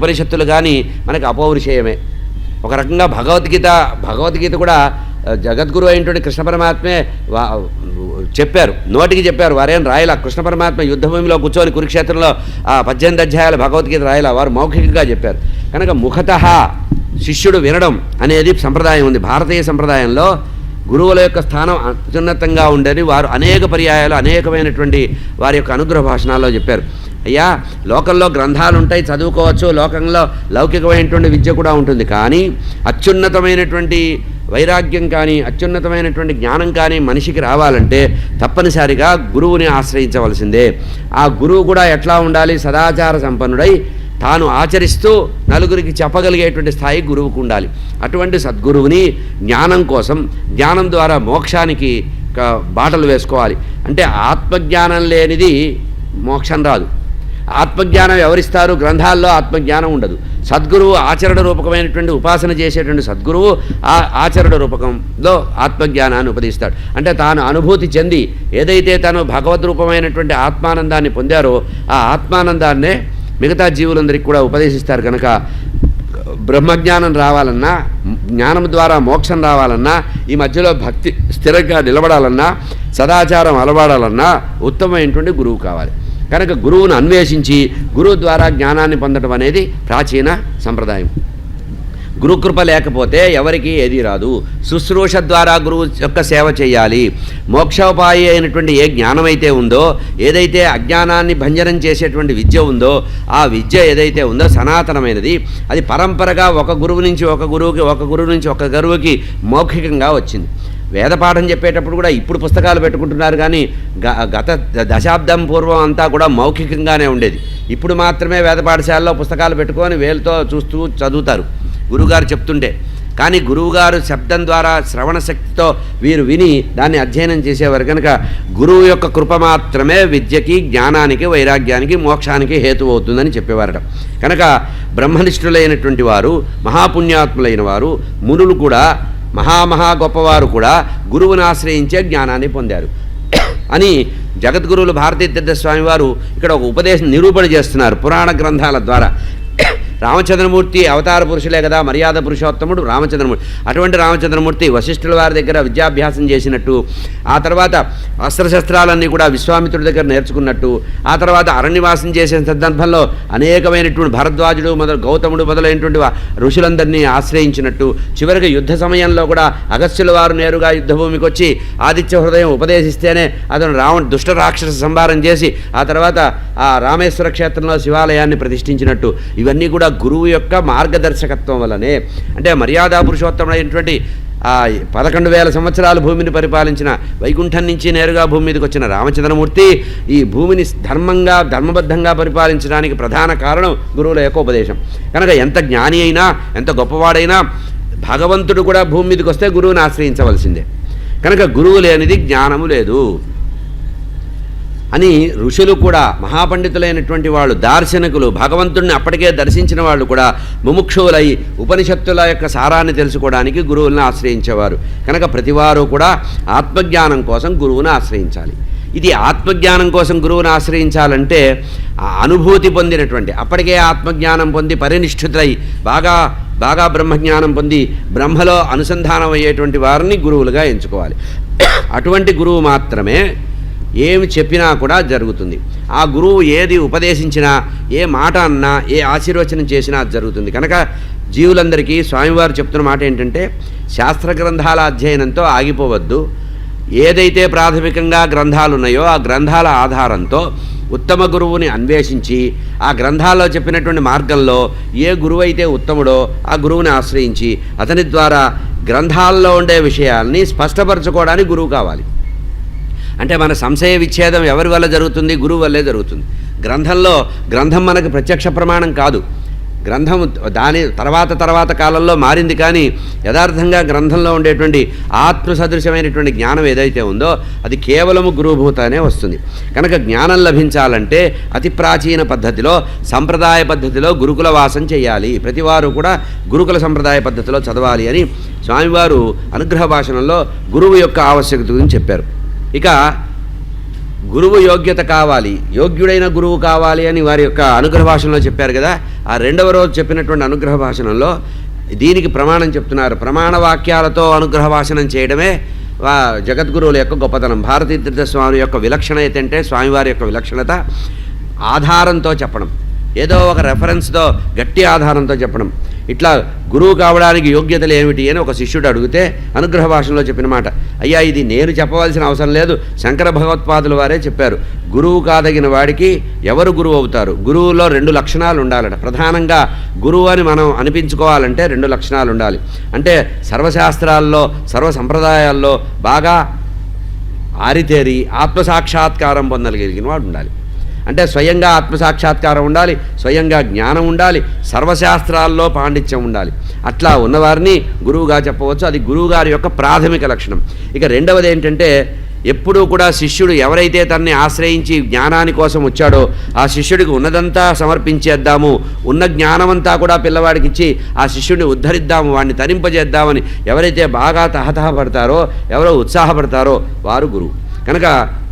ఉపనిషత్తులు కానీ మనకి అపౌరుషేయమే. ఒక రకంగా భగవద్గీత భగవద్గీత కూడా జగద్గురు అయినటువంటి కృష్ణ పరమాత్మే వా- చెప్పారు. నోటికి చెప్పారు. వారేం రాయల? కృష్ణ పరమాత్మ యుద్ధభూమిలో కూర్చొని కురుక్షేత్రంలో ఆ పద్దెనిమిది అధ్యాయాలు భగవద్గీత రాయలా? వారు మౌఖికంగా చెప్పారు. కనుక ముఖత శిష్యుడు వినడం అనేది సంప్రదాయం ఉంది. భారతీయ సంప్రదాయంలో గురువుల యొక్క స్థానం అత్యున్నతంగా ఉండని వారు అనేక పర్యాయాలు అనేకమైనటువంటి వారి యొక్క అనుగ్రహ భాషణాల్లో చెప్పారు. అయ్యా లోకంలో గ్రంథాలు ఉంటాయి చదువుకోవచ్చు. లోకంలో లౌకికమైనటువంటి విద్య కూడా ఉంటుంది. కానీ అత్యున్నతమైనటువంటి వైరాగ్యం కానీ అత్యున్నతమైనటువంటి జ్ఞానం కానీ మనిషికి రావాలంటే తప్పనిసరిగా గురువుని ఆశ్రయించవలసిందే. ఆ గురువు కూడా ఎట్లా ఉండాలి? సదాచార సంపన్నుడై తాను ఆచరిస్తూ నలుగురికి చెప్పగలిగేటువంటి స్థాయి గురువుకు ఉండాలి. అటువంటి సద్గురువుని జ్ఞానం కోసం జ్ఞానం ద్వారా మోక్షానికి బాటలు వేసుకోవాలి. అంటే ఆత్మజ్ఞానం లేనిది మోక్షం రాదు. ఆత్మజ్ఞానం ఎవరిస్తారు? గ్రంథాల్లో ఆత్మజ్ఞానం ఉండదు. సద్గురువు ఆచరణ రూపకమైనటువంటి ఉపాసన చేసేటువంటి సద్గురువు ఆ ఆచరణ రూపకంలో ఆత్మజ్ఞానాన్ని ఉపదిస్తాడు అంటే తాను అనుభూతి చెంది ఏదైతే తను భగవద్ రూపమైనటువంటి ఆత్మానందాన్ని పొందారో ఆ ఆత్మానందాన్నే మిగతా జీవులందరికీ కూడా ఉపదేశిస్తారు కనుక బ్రహ్మజ్ఞానం రావాలన్నా జ్ఞానం ద్వారా మోక్షం రావాలన్నా ఈ మధ్యలో భక్తి స్థిరంగా నిలబడాలన్నా సదాచారం అలవాడాలన్నా ఉత్తమమైనటువంటి గురువు కావాలి. కనుక గురువును అన్వేషించి గురువు ద్వారా జ్ఞానాన్ని పొందడం అనేది ప్రాచీన సంప్రదాయం. గురుకృప లేకపోతే ఎవరికి ఏది రాదు. శుశ్రూష ద్వారా గురువు యొక్క సేవ చేయాలి. మోక్షోపాయి అయినటువంటి ఏ జ్ఞానం అయితే ఉందో ఏదైతే అజ్ఞానాన్ని భంజనం చేసేటువంటి విద్య ఉందో ఆ విద్య ఏదైతే ఉందో సనాతనమైనది. అది పరంపరగా ఒక గురువు నుంచి ఒక గురువుకి ఒక గురువు నుంచి ఒక గురువుకి మౌఖికంగా వచ్చింది. వేదపాఠం చెప్పేటప్పుడు కూడా ఇప్పుడు పుస్తకాలు పెట్టుకుంటున్నారు కానీ గ- గత దశాబ్దం పూర్వం అంతా కూడా మౌఖికంగానే ఉండేది. ఇప్పుడు మాత్రమే వేద పాఠశాలలో పుస్తకాలు పెట్టుకొని వేలతో చూస్తూ చదువుతారు. గురువుగారు చెప్తుండే. కానీ గురువుగారు శబ్దం ద్వారా శ్రవణ శక్తితో వీరు విని దాన్ని అధ్యయనం చేసేవారు. కనుక గురువు యొక్క కృప మాత్రమే విద్యకి జ్ఞానానికి వైరాగ్యానికి మోక్షానికి హేతు అవుతుందని చెప్పేవారట. కనుక బ్రహ్మనిష్ఠులైనటువంటి వారు మహాపుణ్యాత్ములైన వారు మునులు కూడా మహామహా గొప్పవారు కూడా గురువుని ఆశ్రయించే జ్ఞానాన్ని పొందారు. అని జగద్గురువులు భారతీ తీర్థస్వామి వారు ఇక్కడ ఒక ఉపదేశం నిరూపణ చేస్తున్నారు పురాణ గ్రంథాల ద్వారా. రామచంద్రమూర్తి అవతార పురుషులే కదా మర్యాద పురుషోత్తముడు రామచంద్రమూర్తి. అటువంటి రామచంద్రమూర్తి వశిష్ఠుల వారి దగ్గర విద్యాభ్యాసం చేసినట్టు ఆ తర్వాత అస్త్రశస్త్రాలన్నీ కూడా విశ్వామిత్రుడి దగ్గర నేర్చుకున్నట్టు ఆ తర్వాత అరణ్యవాసం చేసిన సందర్భంలో అనేకమైనటువంటి భరద్వాజుడు మొదలు గౌతముడు మొదలైనటువంటి ఋషులందరినీ ఆశ్రయించినట్టు చివరికి యుద్ధ సమయంలో కూడా అగస్త్యుల వారు నేరుగా యుద్ధభూమికి వచ్చి ఆదిత్య హృదయం ఉపదేశిస్తేనే అతను రావణ దుష్ట రాక్షస సంభారం చేసి ఆ తర్వాత ఆ రామేశ్వర క్షేత్రంలో శివాలయాన్ని ప్రతిష్ఠించినట్టు. ఇవన్నీ కూడా గురువు యొక్క మార్గదర్శకత్వం వలనే అంటే మర్యాదా పురుషోత్తముడైనటువంటి ఆ పదకొండు వేల సంవత్సరాలు భూమిని పరిపాలించిన వైకుంఠం నుంచి నేరుగా భూమి మీదకి వచ్చిన రామచంద్రమూర్తి ఈ భూమిని ధర్మంగా ధర్మబద్ధంగా పరిపాలించడానికి ప్రధాన కారణం గురువుల యొక్క ఉపదేశం. కనుక ఎంత జ్ఞాని అయినా ఎంత గొప్పవాడైనా భగవంతుడు కూడా భూమి మీదకి వస్తే గురువుని ఆశ్రయించవలసిందే. కనుక గురువు లేనిది జ్ఞానము లేదు. అని ఋషులు కూడా మహాపండితులైనటువంటి వాళ్ళు దార్శనికులు భగవంతుడిని అప్పటికే దర్శించిన వాళ్ళు కూడా ముముక్షువులై ఉపనిషత్తుల యొక్క సారాన్ని తెలుసుకోవడానికి గురువులను ఆశ్రయించేవారు. కనుక ప్రతివారు కూడా ఆత్మజ్ఞానం కోసం గురువును ఆశ్రయించాలి. ఇది ఆత్మజ్ఞానం కోసం గురువును ఆశ్రయించాలంటే అనుభూతి పొందినటువంటి అప్పటికే ఆత్మజ్ఞానం పొంది పరినిష్ఠితులై బాగా బాగా బ్రహ్మజ్ఞానం పొంది బ్రహ్మలో అనుసంధానం అయ్యేటువంటి వారిని గురువులుగా ఎంచుకోవాలి. అటువంటి గురువు మాత్రమే ఏమి చెప్పినా కూడా జరుగుతుంది. ఆ గురువు ఏది ఉపదేశించినా ఏ మాట అన్నా ఏ ఆశీర్వచనం చేసినా అది జరుగుతుంది. కనుక జీవులందరికీ స్వామివారు చెప్తున్న మాట ఏంటంటే శాస్త్ర గ్రంథాల అధ్యయనంతో ఆగిపోవద్దు. ఏదైతే ప్రాథమికంగా గ్రంథాలు ఉన్నాయో ఆ గ్రంథాల ఆధారంతో ఉత్తమ గురువుని అన్వేషించి ఆ గ్రంథాల్లో చెప్పినటువంటి మార్గంలో ఏ గురువు అయితే ఉత్తముడో ఆ గురువుని ఆశ్రయించి అతని ద్వారా గ్రంథాల్లో ఉండే విషయాల్ని స్పష్టపరచుకోవడానికి గురువు కావాలి. అంటే మన సంశయ విచ్ఛేదం ఎవరి వల్ల జరుగుతుంది? గురువు వల్లే జరుగుతుంది. గ్రంథంలో గ్రంథం మనకు ప్రత్యక్ష ప్రమాణం కాదు. గ్రంథం దాని తర్వాత తర్వాత కాలంలో మారింది కానీ యథార్థంగా గ్రంథంలో ఉండేటువంటి ఆత్మ సదృశమైనటువంటి జ్ఞానం ఏదైతే ఉందో అది కేవలము గురుభూతనే వస్తుంది. కనుక జ్ఞానం లభించాలంటే అతి ప్రాచీన పద్ధతిలో సంప్రదాయ పద్ధతిలో గురుకుల వాసం చేయాలి. ప్రతివారు కూడా గురుకుల సంప్రదాయ పద్ధతిలో చదవాలి అని స్వామివారు అనుగ్రహ భాషణంలో గురువు యొక్క ఆవశ్యకత గురించి చెప్పారు. ఇక గురువు యోగ్యత కావాలి యోగ్యుడైన గురువు కావాలి అని వారి యొక్క అనుగ్రహ భాషణలో చెప్పారు కదా. ఆ రెండవ రోజు చెప్పినటువంటి అనుగ్రహ భాషణంలో దీనికి ప్రమాణం చెప్తున్నారు. ప్రమాణ వాక్యాలతో అనుగ్రహ భాషణం చేయడమే వా జగద్గురువుల యొక్క గొప్పతనం. భారతీ తీర్థ స్వామి యొక్క విలక్షణ అంటే స్వామివారి యొక్క విలక్షణత ఆధారంతో చెప్పడం. ఏదో ఒక రెఫరెన్స్తో గట్టి ఆధారంతో చెప్పడం. ఇట్లా గురువు కావడానికి యోగ్యతలు ఏమిటి అని ఒక శిష్యుడు అడిగితే అనుగ్రహ భాషలో చెప్పిన మాట. అయ్యా ఇది నేను చెప్పవలసిన అవసరం లేదు. శంకర భగవత్పాదుల వారే చెప్పారు. గురువు కాదగిన వాడికి ఎవరు గురువు అవుతారు? గురువులో రెండు లక్షణాలు ఉండాలట. ప్రధానంగా గురువు అని మనం అనిపించుకోవాలంటే రెండు లక్షణాలు ఉండాలి. అంటే సర్వశాస్త్రాల్లో సర్వ సంప్రదాయాల్లో బాగా ఆరితేరి ఆత్మసాక్షాత్కారం పొందగలిగిన వాడు ఉండాలి. అంటే స్వయంగా ఆత్మసాక్షాత్కారం ఉండాలి స్వయంగా జ్ఞానం ఉండాలి సర్వశాస్త్రాల్లో పాండిత్యం ఉండాలి. అట్లా ఉన్నవారిని గురువుగా చెప్పవచ్చు. అది గురువుగారి యొక్క ప్రాథమిక లక్షణం. ఇక రెండవది ఏంటంటే ఎప్పుడూ కూడా శిష్యుడు ఎవరైతే తనని ఆశ్రయించి జ్ఞానాని కోసం వచ్చాడో ఆ శిష్యుడికి ఉన్నదంతా సమర్పించేద్దాము ఉన్న జ్ఞానమంతా కూడా పిల్లవాడికి ఇచ్చి ఆ శిష్యుడిని ఉద్ధరిద్దాము వాడిని తరింపజేద్దామని ఎవరైతే బాగా తహతహపడతారో ఎవరో ఉత్సాహపడతారో వారు గురువు. కనుక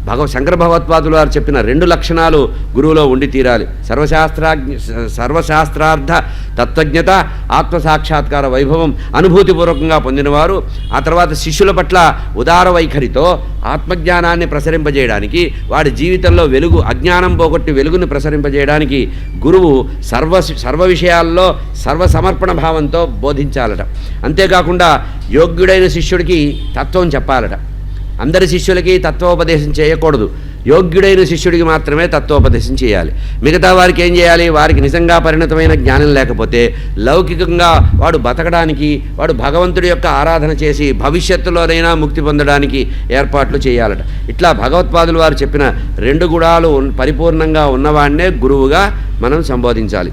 భగవ శంకర భగవత్పాదులు వారు చెప్పిన రెండు లక్షణాలు గురువులో ఉండి తీరాలి. సర్వశాస్త్రాజ్ఞ సర్వశాస్త్రార్థ తత్వజ్ఞత ఆత్మసాక్షాత్కార వైభవం అనుభూతిపూర్వకంగా పొందినవారు. ఆ తర్వాత శిష్యుల పట్ల ఉదార వైఖరితో ఆత్మజ్ఞానాన్ని ప్రసరింపజేయడానికి వాడి జీవితంలో వెలుగు అజ్ఞానం పోగొట్టి వెలుగుని ప్రసరింపజేయడానికి గురువు సర్వ సర్వ విషయాల్లో సర్వసమర్పణ భావంతో బోధించాలట. అంతేకాకుండా యోగ్యుడైన శిష్యుడికి తత్వం చెప్పాలట. అందరి శిష్యులకి తత్వోపదేశం చేయకూడదు. యోగ్యుడైన శిష్యుడికి మాత్రమే తత్వోపదేశం చేయాలి. మిగతా వారికి ఏం చేయాలి? వారికి నిజంగా పరిణతమైన జ్ఞానం లేకపోతే లౌకికంగా వాడు బతకడానికి వాడు భగవంతుడి యొక్క ఆరాధన చేసి భవిష్యత్తులోనైనా ముక్తి పొందడానికి ఏర్పాట్లు చేయాలట. ఇట్లా భగవత్పాదులు వారు చెప్పిన రెండు గుణాలు ఉన్- పరిపూర్ణంగా ఉన్నవాడినే గురువుగా మనం సంబోధించాలి.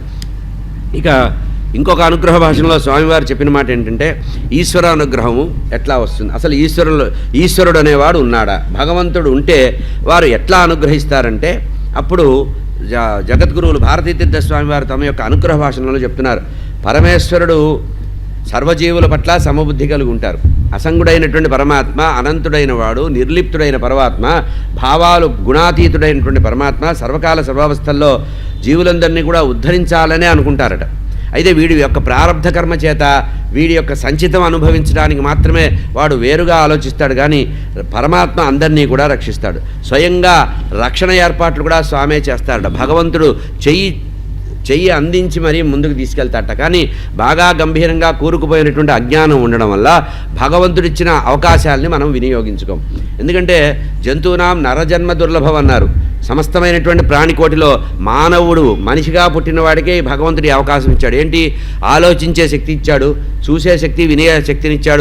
ఇక ఇంకొక అనుగ్రహ భాషలో స్వామివారు చెప్పిన మాట ఏంటంటే ఈశ్వర అనుగ్రహము ఎట్లా వస్తుంది? అసలు ఈశ్వరులు ఈశ్వరుడు అనేవాడు ఉన్నాడా? భగవంతుడు ఉంటే వారు ఎట్లా అనుగ్రహిస్తారంటే అప్పుడు జ జగద్గురువులు భారతీ తీర్థ స్వామివారు తమ యొక్క అనుగ్రహ భాషణలో చెప్తున్నారు. పరమేశ్వరుడు సర్వజీవుల పట్ల సమబుద్ధి కలిగి ఉంటారు. అసంగుడైనటువంటి పరమాత్మ అనంతుడైన వాడు నిర్లిప్తుడైన పరమాత్మ భావాలు గుణాతీతుడైనటువంటి పరమాత్మ సర్వకాల సర్వావస్థల్లో జీవులందరినీ కూడా ఉద్ధరించాలనే అనుకుంటారట. అయితే వీడి యొక్క ప్రారంధ కర్మ చేత వీడి యొక్క సంచితం అనుభవించడానికి మాత్రమే వాడు వేరుగా ఆలోచిస్తాడు కానీ పరమాత్మ అందరినీ కూడా రక్షిస్తాడు. స్వయంగా రక్షణ ఏర్పాట్లు కూడా స్వామే చేస్తాడట భగవంతుడు చెయ్యి చెయ్యి అందించి మరీ ముందుకు తీసుకెళ్తాట. కానీ బాగా గంభీరంగా కూరుకుపోయినటువంటి అజ్ఞానం ఉండడం వల్ల భగవంతుడిచ్చిన అవకాశాలని మనం వినియోగించుకోం. ఎందుకంటే జంతువునాం నరజన్మ దుర్లభం అన్నారు. సమస్తమైనటువంటి ప్రాణికోటిలో మానవుడు మనిషిగా పుట్టినవాడికే భగవంతుడి అవకాశం ఇచ్చాడు. ఏంటి? ఆలోచించే శక్తి ఇచ్చాడు చూసే శక్తి వినియ శక్తినిచ్చాడు.